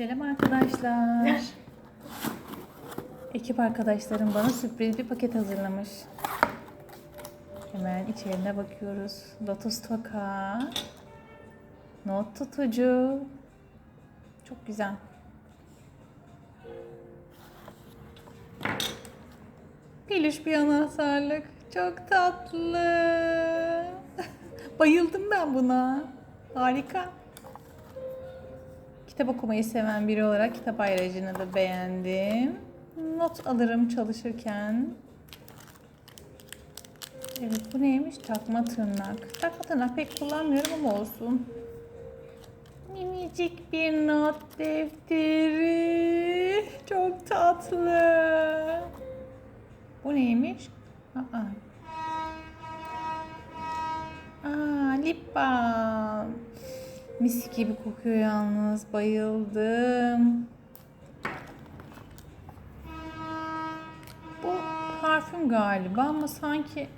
Selam arkadaşlar. Ekip arkadaşlarım bana sürpriz bir paket hazırlamış. Hemen içerine bakıyoruz. Lotus toka. Not tutucu. Çok güzel. Peluş bir anahtarlık. Çok tatlı. Bayıldım ben buna. Harika. Kitap okumayı seven biri olarak kitap ayracını da beğendim. Not alırım çalışırken. Evet bu neymiş? Takma tırnak. Takma tırnak pek kullanmıyorum ama olsun. Minicik bir not defteri. Çok tatlı. Bu neymiş? Aa. Aa, lip balm. Mis gibi kokuyor yalnız. Bayıldım. Bu parfüm galiba ama sanki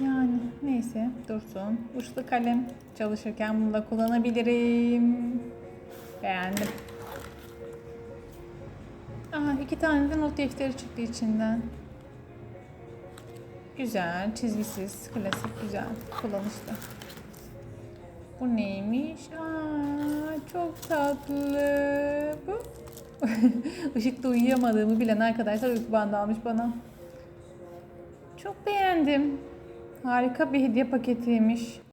yani neyse dursun. Uçlu kalem çalışırken bunu da kullanabilirim. Beğendim. Aha iki tane de not defteri çıktı içinden. Güzel, çizgisiz, klasik, güzel, kullanışlı. Bu neymiş? Aa, çok tatlı. Bu. Işıkta uyuyamadığımı bilen arkadaşlar uyku bandı almış bana. Çok beğendim. Harika bir hediye paketiymiş.